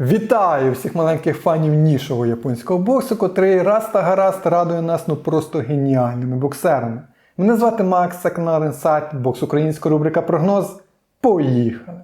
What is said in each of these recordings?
Вітаю всіх маленьких фанів нішого японського боксу, котрий раз та гаразд радує нас ну просто геніальними боксерами. Мене звати Макс, Insight, бокс українська рубрика Прогноз. Поїхали!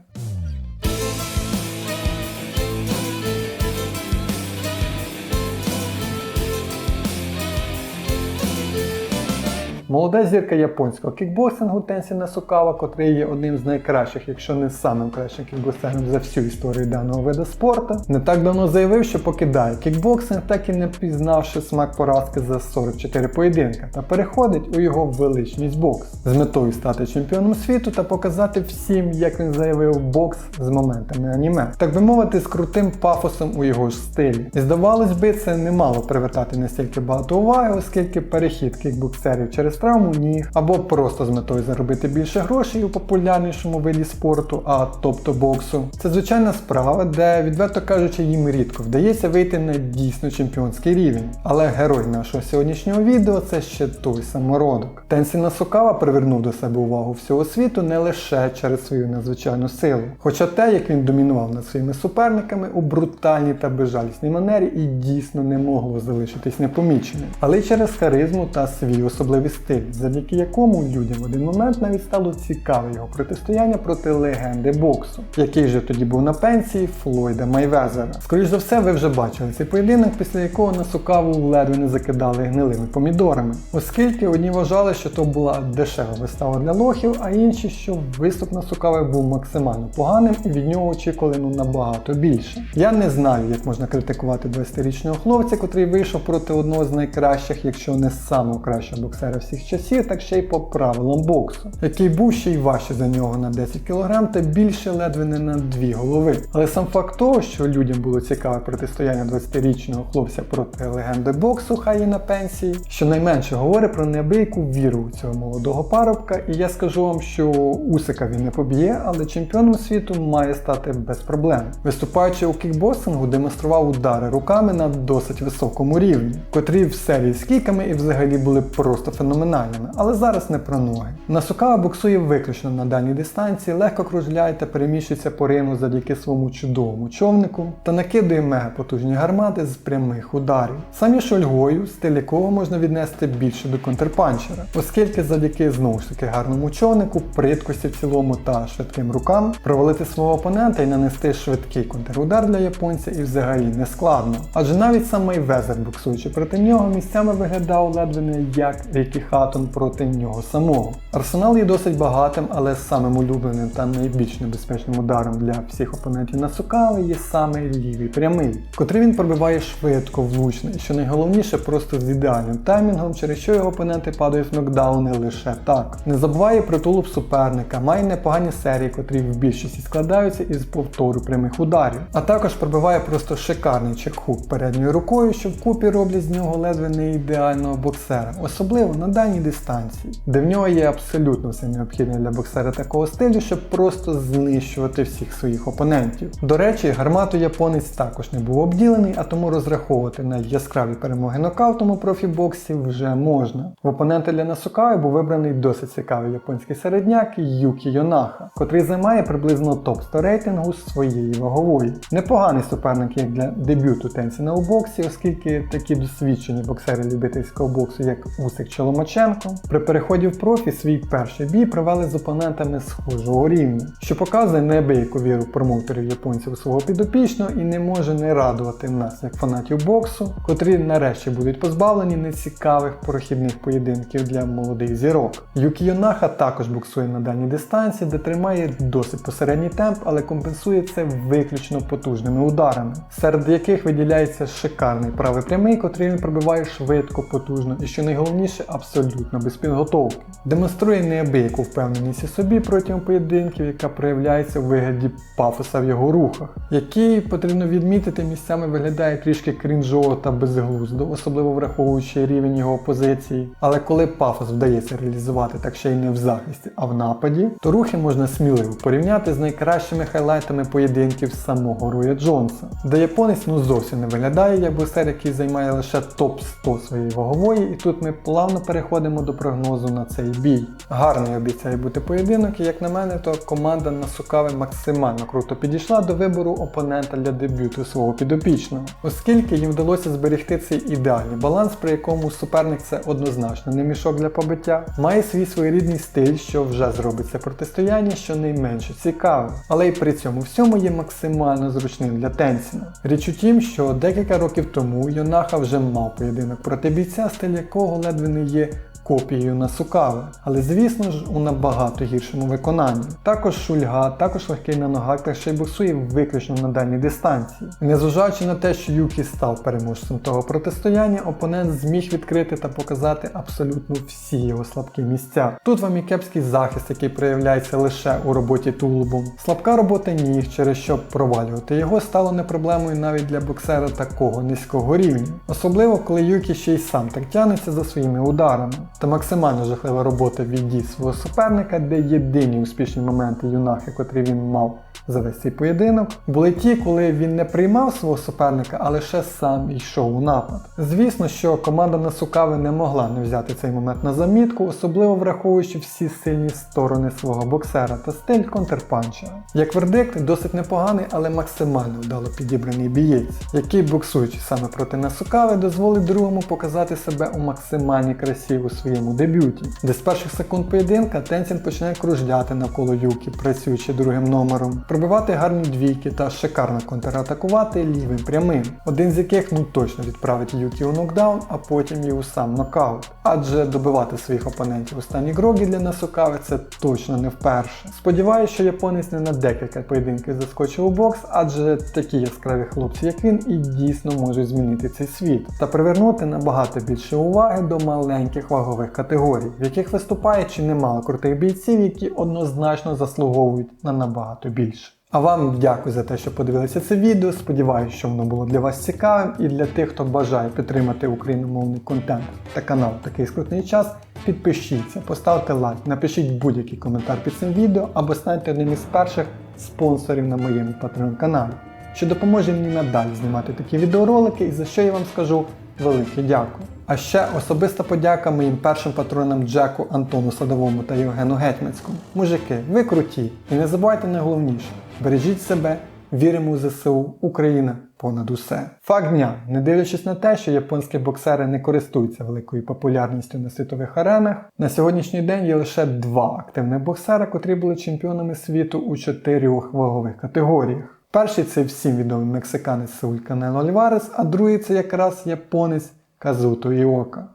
Молода зірка японського кікбоксингу Тенсі Насукава, котрий є одним з найкращих, якщо не самим кращим кікбоксером за всю історію даного виду спорту, не так давно заявив, що покидає кікбоксинг, так і не пізнавши смак поразки за 44 поєдинка, та переходить у його величність бокс з метою стати чемпіоном світу та показати всім, як він заявив, бокс з моментами аніме. Так би мовити, з крутим пафосом у його ж стилі. І здавалось би, це не мало привертати настільки багато уваги, оскільки перехід кікбоксерів через травму ніг або просто з метою заробити більше грошей у популярнішому виді спорту, а тобто боксу. Це звичайна справа, де, відверто кажучи, їм рідко вдається вийти на дійсно чемпіонський рівень. Але герой нашого сьогоднішнього відео це ще той самородок. Тенсі Насукава привернув до себе увагу всього світу не лише через свою надзвичайну силу. Хоча те, як він домінував над своїми суперниками у брутальній та безжалісній манері і дійсно не могло залишитись непоміченим, але й через харизму та свій особливий стиль, завдяки якому людям в один момент навіть стало цікаве його протистояння проти легенди боксу, який вже тоді був на пенсії Флойда Майвезера. Скоріш за все, ви вже бачили цей поєдинок, після якого на сукаву ледве не закидали гнилими помідорами, оскільки одні вважали, що то була дешева вистава для лохів, а інші, що виступ на сукави був максимально поганим і від нього очікували ну набагато більше. Я не знаю, як можна критикувати 20-річного хлопця, котрий вийшов проти одного з найкращих, якщо не самого кращого боксера всіх часів, так ще й по правилам боксу, який був ще й важче за нього на 10 кг та більше ледве не на дві голови. Але сам факт того, що людям було цікаве протистояння 20-річного хлопця проти легенди боксу, хай і на пенсії, щонайменше говорить про неабияку віру у цього молодого парубка, і я скажу вам, що Усика він не поб'є, але чемпіоном світу має стати без проблем. Виступаючи у кікбоксингу, демонстрував удари руками на досить високому рівні, котрі в серії з кіками і взагалі були просто феноменальними, але зараз не про ноги. Насукава боксує виключно на дальній дистанції, легко кружляє та переміщується по рингу завдяки своєму чудовому човнику та накидує мега потужні гармати з прямих ударів. Самі шольгою, стиль якого можна віднести більше до контрпанчера, оскільки завдяки знову ж таки гарному човнику, приткості в цілому та швидким рукам провалити свого опонента і нанести швидкий контрудар для японця і взагалі не складно. Адже навіть сам Мейвезер, боксуючи проти нього, місцями виглядав ледве не як Рікі Хатон проти нього самого. Арсенал є досить багатим, але самим улюбленим та найбільш небезпечним ударом для всіх опонентів на Сукави є саме лівий прямий, котрий він пробиває швидко, влучно і що найголовніше просто з ідеальним таймінгом, через що його опоненти падають в нокдауни лише так. Не забуває про тулуб суперника, має непогані серії, котрі в більшості складаються із повтору прямих ударів. А також пробиває просто шикарний чекхук передньою рукою, що вкупі роблять з нього ледве не ідеального боксера, особливо на дальній дистанції, де в нього є абсолютно все необхідне для боксера такого стилю, щоб просто знищувати всіх своїх опонентів. До речі, гармату японець також не був обділений, а тому розраховувати на яскраві перемоги нокаутом у профібоксі вже можна. В опонента для Насукави був вибраний досить цікавий японський середняк Юкі Йонаха, котрий займає приблизно топ 100 рейтингу своєї вагової. Непоганий суперник як для дебюту Тенсіна у боксі, оскільки такі досвідчені боксери любительського боксу, як Усик чи Ломаченко, при переході в профі свій перший бій провели з опонентами схожого рівня, що показує неабияку віру промоутерів японців свого підопічного і не може не радувати нас, як фанатів боксу, котрі нарешті будуть позбавлені нецікавих прохідних поєдинків для молодих зірок. Юкі Йонаха також боксує на дальній дистанції, де тримає досить посередній темп, але компенсує це виключно потужними ударами, серед яких виділяється шикарний правий прямий, котрий він пробиває швидко, потужно і що найголовніше абсолютно без підготовки. Демонструє неабияку впевненість у собі протягом поєдинків, яка проявляється у вигляді пафоса в його рухах, який потрібно відмітити місцями виглядає трішки крінжово та безглуздо, особливо враховуючи рівень його позиції. Але коли пафос вдається реалізувати так ще й не в захисті, а в нападі, то рухи можна сміливо порівняти з найкращими хайлайтами поєдинків самого Руя Джонса, де японець ну зовсім не виглядає як боксер, який займає лише топ 100 своєї вагової, і тут ми плавно переходимо переходимо до прогнозу на цей бій. Гарний обіцяє бути поєдинок, і як на мене, то команда Насукави максимально круто підійшла до вибору опонента для дебюту свого підопічного, оскільки їм вдалося зберегти цей ідеальний баланс, при якому суперник це однозначно не мішок для побиття, має свій своєрідний стиль, що вже зробить це протистояння щонайменше цікавим, але й при цьому всьому є максимально зручним для Тенсіна. Річ у тім, що декілька років тому Йонаха вже мав поєдинок проти бійця, стиль якого ледве не є копією Насукави, але звісно ж у набагато гіршому виконанні. Також шульга, також легкий на ногах та ще й боксує виключно на дальній дистанції. Незважаючи на те, що Юкі став переможцем того протистояння, опонент зміг відкрити та показати абсолютно всі його слабкі місця. Тут вам і кепський захист, який проявляється лише у роботі тулубом. Слабка робота ніг, через що провалювати його стало не проблемою навіть для боксера такого низького рівня. Особливо коли Юкі ще й сам так тягнеться за своїми ударами. Та максимально жахлива робота від дій свого суперника, де єдині успішні моменти юнахи, котрі він мав за весь цей поєдинок, були ті, коли він не приймав свого суперника, а лише сам йшов у напад. Звісно, що команда Насукави не могла не взяти цей момент на замітку, особливо враховуючи всі сильні сторони свого боксера та стиль контрпанча. Як вердикт, досить непоганий, але максимально вдало підібраний бієць, який, боксуючи саме проти Насукави, дозволить другому показати себе у максимальній красі у своєму дебюті, де з перших секунд поєдинка Тенсін починає кружляти навколо юки, працюючи другим номером, пробивати гарні двійки та шикарно контратакувати лівим прямим, один з яких ну точно відправить Юкі у нокдаун, а потім і у сам нокаут. Адже добивати своїх опонентів у стані грогі для Насукави це точно не вперше. Сподіваюсь, що японець не на декілька поєдинків заскочив у бокс, адже такі яскраві хлопці, як він, і дійсно можуть змінити цей світ та привернути набагато більше уваги до маленьких вагових категорій, в яких виступає чи немало крутих бійців, які однозначно заслуговують на набагато більше. А вам дякую за те, що подивилися це відео. Сподіваюся, що воно було для вас цікавим і для тих, хто бажає підтримати україномовний контент та канал в такий скрутний час. Підпишіться, поставте лайк, напишіть будь-який коментар під цим відео або станьте одним із перших спонсорів на моєму Patreon каналі, що допоможе мені надалі знімати такі відеоролики і за що я вам скажу велике дякую. А ще особиста подяка моїм першим патронам Джеку, Антону Садовому та Євгену Гетьманському. Мужики, ви круті! І не забувайте найголовніше, бережіть себе, віримо у ЗСУ, Україна понад усе. Факт дня, не дивлячись на те, що японські боксери не користуються великою популярністю на світових аренах, на сьогоднішній день є лише два активних боксера, котрі були чемпіонами світу у чотирьох вагових категоріях. Перший це всім відомий мексиканець Сауль Канело Альварес, а другий це якраз японець Казуто Іока.